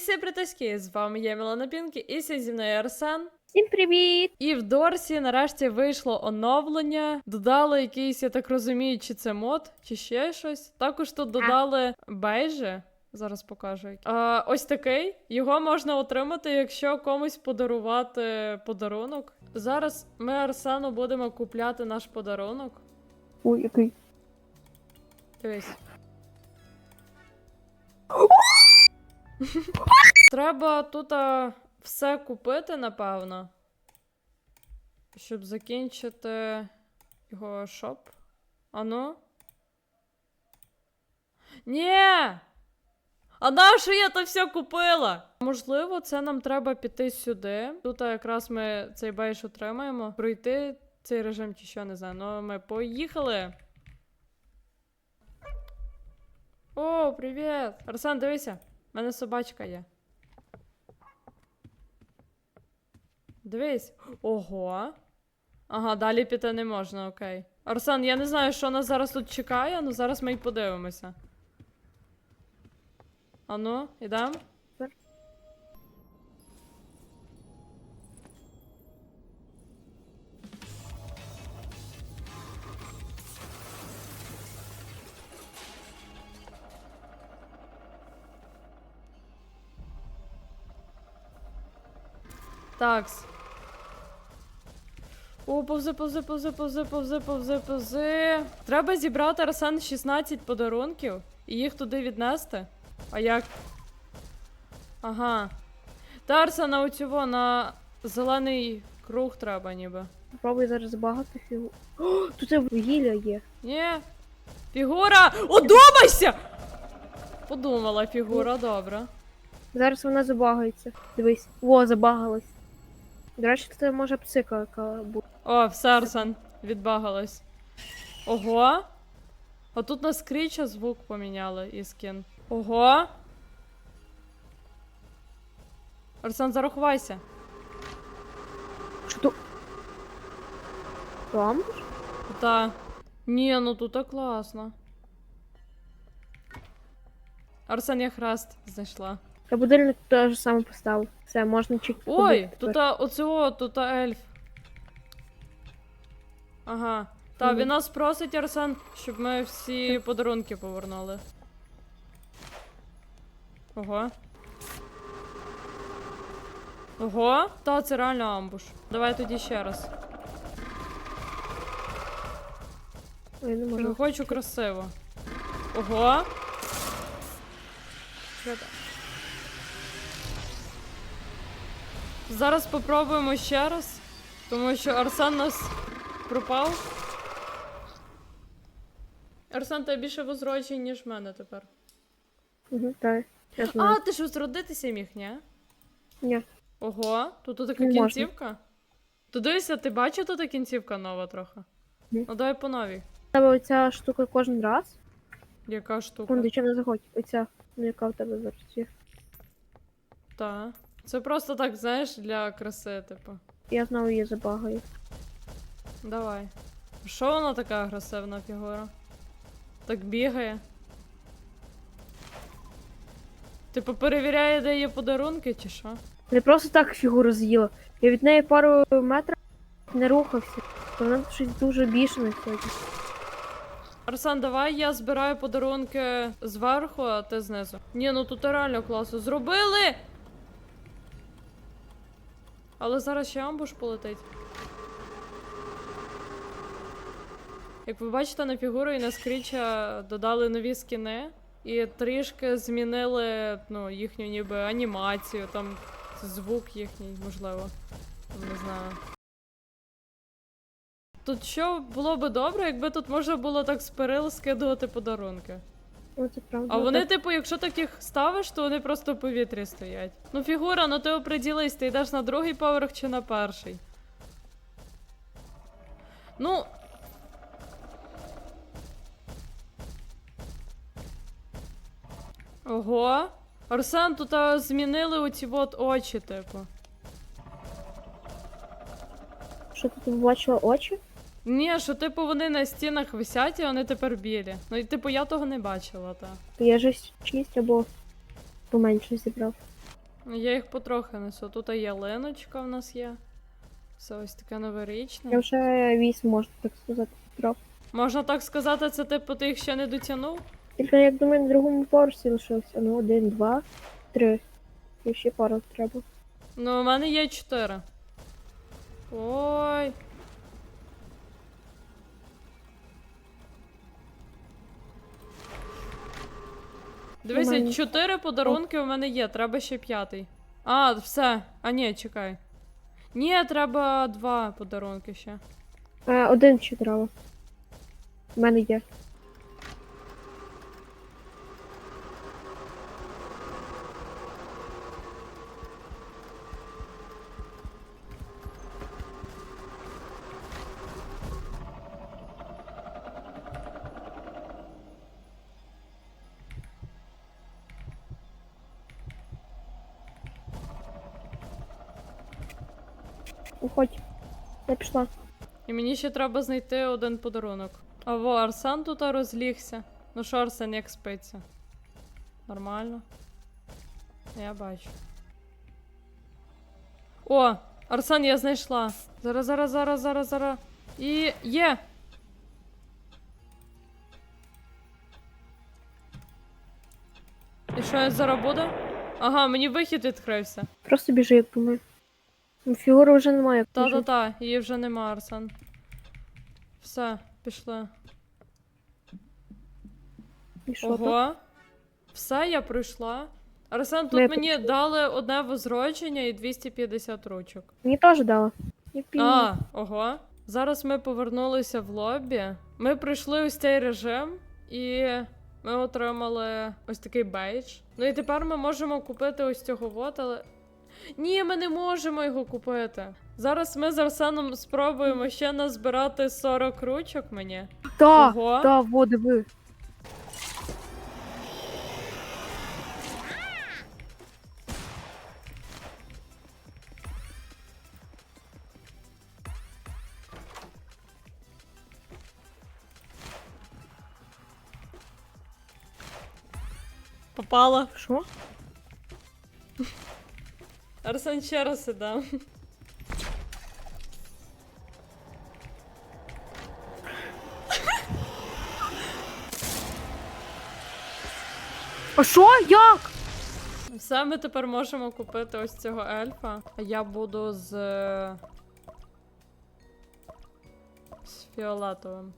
всім притиски! З вами я Мілана Пінкі і сьогодні зі мною Арсен. Всім привіт! І в Дорсі нарешті вийшло оновлення. Додали якийсь, я так розумію, чи це мод, чи ще щось. Також тут додали бейджі. Зараз покажу. А, ось такий. Його можна отримати, якщо комусь подарувати подарунок. Зараз ми Арсену будемо купляти наш подарунок. Ой, який. Дивись. Треба тут а, все купити, напевно. Щоб закінчити його шоп. Ану. Ні! А нащо я то все купила? Можливо, це нам треба піти сюди. Тут якраз ми цей бейдж отримаємо. Пройти цей режим чи що, не знаю. Ну, ми поїхали. О, привіт! Арсен, дивися, в мене собачка є. Дивись. Ого. Ага, далі піти не можна, окей. Арсен, я не знаю, що нас зараз тут чекає, але зараз ми й подивимося. Ану, ідем? Такс. О, повзи, повзи, повзи, повзи, повзи, повзи, повзи. Треба зібрати Арсен 16 подарунків і їх туди віднести. А як? Ага. Та Арсена оцього на зелений круг треба ніби. Попробуй зараз багато фігу. О, тут вугілля є. Ні. Фігура! Одумайся! Подумала фігура, добре. Зараз вона забагається. Дивись. Во, забагалась. До речі, це може псика яка. О, все, Арсен, відбагалась. Ого. А тут на скріча звук поміняли і скін. Ого. Арсен, зарахувайся. Що то? Там? Та. Ні, ну тут так класно. Арсен, я хрест знайшла. Я будильник теж саме поставив. Все, можна чекати. Ой, тут а, оцього, тут а, ельф. Ага. Та, він нас просить, Арсен, щоб ми всі подарунки повернули. Ого. Ого, та це реально амбуш. Давай тоді ще раз. Ой, не Я хочу красиво. Ого. Зараз попробуємо ще раз, тому що Арсен нас пропав. Арсен, ти більше возрочий, ніж в мене тепер. Угу, так. Я знаю. А, ти ж возродитися міг, ні? Ні. Ого, тут така Не можна. кінцівка. То дивися, ти бачив тут кінцівка нова трохи? Ні. Ну давай по новій. У тебе оця штука кожен раз. Яка штука? Секунду, чим не заходь. Оця. Ну, яка в тебе зараз є. Та. Це просто так, знаєш, для краси, типу. Я знову її забагаю. Давай. Що вона така агресивна фігура? Так бігає. Типу перевіряє, де є подарунки, чи що? Не просто так фігуру з'їла. Я від неї пару метрів не рухався. То Вона щось дуже бішене сьогодні. Арсен, давай я збираю подарунки зверху, а ти знизу. Ні, ну тут реально класно. Зробили! Але зараз ще амбуш полетить. Як ви бачите, на фігуру і на скріча додали нові скіни і трішки змінили ну, їхню ніби анімацію, там звук їхній, можливо. Не знаю. Тут що було би добре, якби тут можна було так з перил скидувати подарунки. О, це правда. А вони, типу, якщо таких ставиш, то вони просто в повітрі стоять. Ну, фігура, ну ти оприділись, ти йдеш на другий поверх чи на перший. Ну. Ого. Арсен, тут а, змінили оці от очі, типу. Що ти тут бачила очі? Ні, що типу вони на стінах висять, і вони тепер білі. Ну і типу я того не бачила, та. Я ж 6 або поменше зібрав. Ну, Я їх потрохи несу. Тут ялиночка в нас є. Все ось таке новорічне. Я вже вісім, можна так сказати, трохи. Можна так сказати, це типу ти їх ще не дотягнув? Тільки як думаю, на другому поверсі лишився. Ну, один, два, три. І ще пару треба. Ну, у мене є чотири. Ой. Дивися, чотири подарунки у мене є, треба ще п'ятий. А, все. А ні, чекай. Ні, треба два подарунки ще. Е, один ще треба. У мене є. Уходь. Я пішла. І мені ще треба знайти один подарунок. А во, Арсен тут розлігся. Ну що, Арсен, як спиться? Нормально. Я бачу. О! Арсен, я знайшла. Зараз, зараз, зараз, зараз, зараз. І є! І що зараз буде? Ага, мені вихід відкрився. Просто біжи, як думаю. Ну, Фігури вже немає. Та-та-та, її вже нема, Арсен. Все, пішли. І що? Ого. Все, я пройшла. Арсен, тут Ну, мені дали одне возродження і 250 ручок. Мені теж дала. Я. А, ого. Зараз ми повернулися в лобі. Ми пройшли ось цей режим і ми отримали ось такий бейдж. Ну і тепер ми можемо купити ось цього вот, але. Ні, ми не можемо його купити. Зараз ми з Арсеном спробуємо ще назбирати 40 ручок мені. Та, Ого. та, во, диви. Попала. Що? Арсен ще раз іде. А що? Як? Все, ми тепер можемо купити ось цього ельфа. А я буду з. З фіолетовим.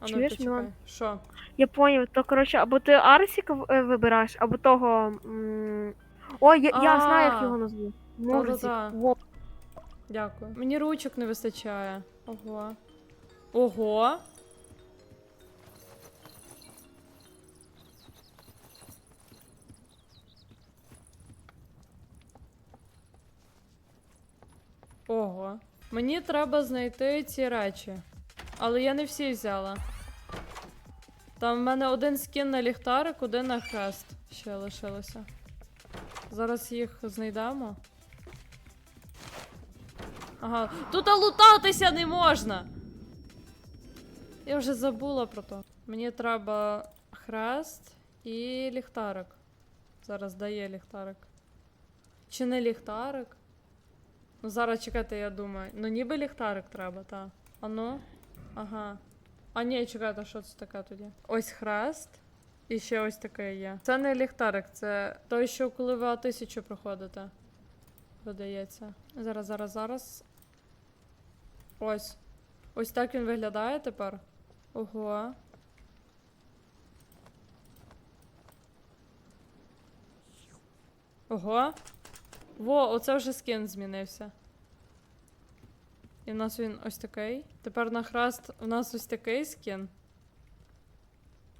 А ну, Чуєш, почекай. Мілан? Що? Я поняв, то коротше, або ти Арсіка в- е, вибираєш, або того. м, Ой, я, я знаю, як його назву. Во. Дякую. Мені ручок не вистачає. Ого. Ого. Ого. Мені треба знайти ці речі. Але я не всі взяла. Там в мене один скін на ліхтарик, один на хрест ще лишилося. Зараз їх знайдемо. Ага. Тут лутатися не можна. Я вже забула про то. Мені треба хрест і ліхтарик. Зараз дає ліхтарик. Чи не ліхтарик? Ну зараз чекайте, я думаю. Ну ніби ліхтарик треба, та. А ну? Ага. А ні, чекайте, що це таке тоді? Ось хрест. І ще ось таке є. Це не ліхтарик, це той, що коли ви А1000 проходите. Видається. Зараз, зараз, зараз. Ось. Ось так він виглядає тепер. Ого. Ого. Во, оце вже скін змінився. І в нас він ось такий. Тепер на хрест у нас ось такий скін.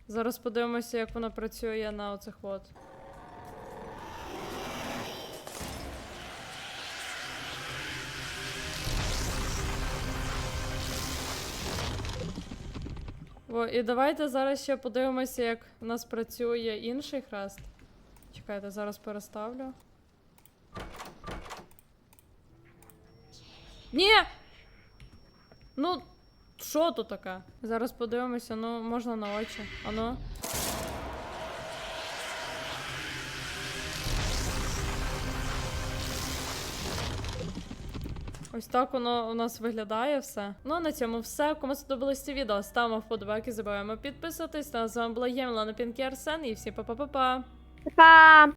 Зараз подивимося, як воно працює на оцих от. О, і давайте зараз ще подивимося, як у нас працює інший хрест. Чекайте, зараз переставлю. Ні! Ну, що тут таке? Зараз подивимося, ну можна на очі. Ану. Ось так воно у нас виглядає все. Ну а на цьому все. Кому сподобалось це відео, ставимо вподобайки, забуваємо підписуватись. На з вами була Ємла на Пінкі Арсен і всі па-па-па-па. Па!